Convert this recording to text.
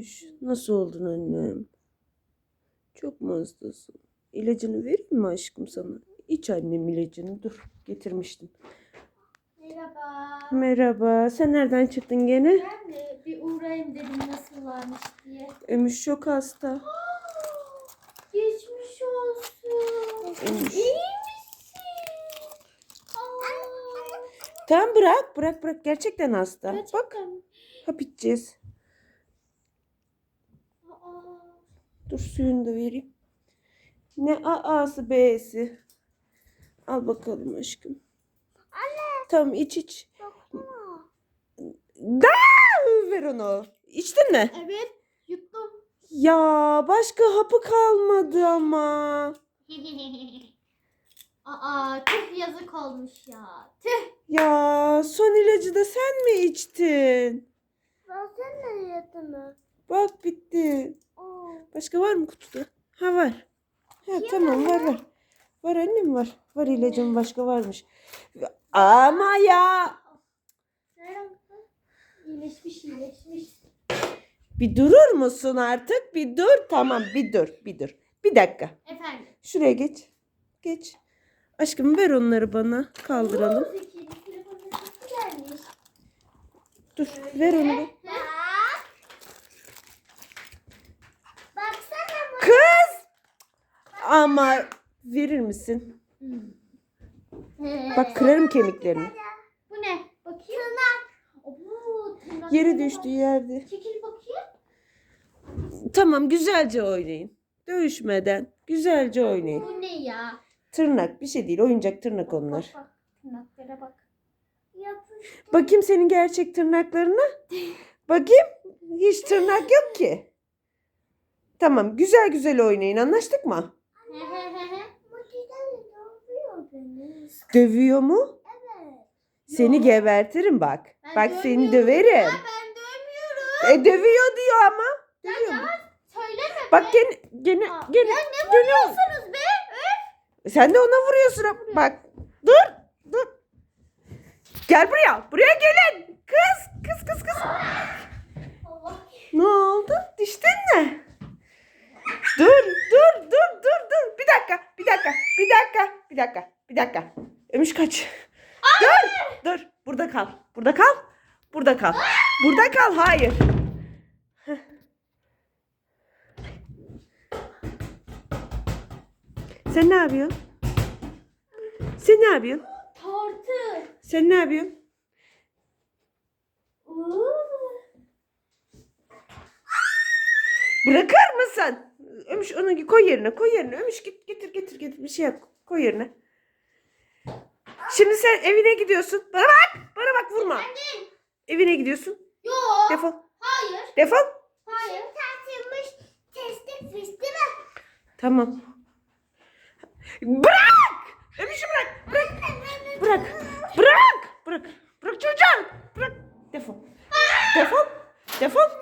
Ömüş, nasıl oldun annem? Çok mu hastasın? İlacını vereyim mi aşkım sana? İç annem ilacını. Dur, getirmiştim. Merhaba. Merhaba, sen nereden çıktın gene? Ben de bir uğrayayım dedim nasıl varmış diye. Ömüş çok hasta. Geçmiş olsun. Ömüş. İyi misin? Aa, Tamam bırak, bırak, bırak. Gerçekten hasta. Bak, gerçekten. hap içeceğiz. Aa, Dur suyunu da vereyim. Ne A'sı B'si. Al bakalım aşkım. Anne. Tamam iç iç. Da ver onu. İçtin mi? Evet yuttum. Ya başka hapı kalmadı ama. Aa çok yazık olmuş ya. Tüh. Ya son ilacı da sen mi içtin? Versene niyetimi. Bak bitti. Başka var mı kutuda? Ha var. Ha tamam var var. Var annem var. Var ilacım başka varmış. Ama ya. İyileşmiş iyileşmiş. Bir durur musun artık? Bir dur. Tamam bir dur. Bir dur. Bir dakika. Efendim. Şuraya geç. Geç. Aşkım ver onları bana. Kaldıralım. Dur. Ver onu. da. Bak. Baksana bu. Kız! Ama verir misin? Bak kırarım kemiklerini. Bu ne? Bakayım. Tırnak. Oo, tırnak. Yere düştü yerde. Çekil bakayım. Tamam güzelce oynayın. Dövüşmeden güzelce oynayın. Bu ne ya? Tırnak bir şey değil. Oyuncak tırnak onlar. Bak bak. Tırnaklara bak. Yapıştı. Bakayım senin gerçek tırnaklarına. Bakayım. Hiç tırnak yok ki. Tamam güzel güzel oynayın. Anlaştık mı? Dövüyor mu? Evet. Seni Yok. gebertirim bak. Ben bak seni döverim. Ya ben dövmüyorum. E dövüyor diyor ama. Dövüyor mu? Söyleme Bak be. gene gene Aa, gene. Ya ne gene- vuruyorsunuz be? Sen de ona vuruyorsun. Bak. Dur. Dur. Gel buraya. Buraya gelin. Kız. Kız kız kız. Allah. Ne oldu? Düştün mü? Dur, dur, dur, dur, dur. Bir dakika, bir dakika, bir dakika, bir dakika, bir dakika. Ömüş kaç. Dur, dur. Burada kal. Burada kal. Burada kal. Burada kal. Hayır. Sen ne yapıyorsun? Sen ne yapıyorsun? Tartı. Sen ne yapıyorsun? Bırakır mısın? Ömüş onu koy yerine, koy yerine. Ömüş git getir getir getir bir şey yap. Koy yerine. Şimdi sen evine gidiyorsun. Bana bak. Bana bak vurma. Efendim? Evine gidiyorsun. Yok. Defol. Hayır. Defol. Hayır. Tartılmış. Testik fisti mi? Tamam. Bırak! Ömüşü bırak. Bırak. Bırak. Bırak. Bırak. Bırak çocuğum. Bırak. Defol. Defol. Defol.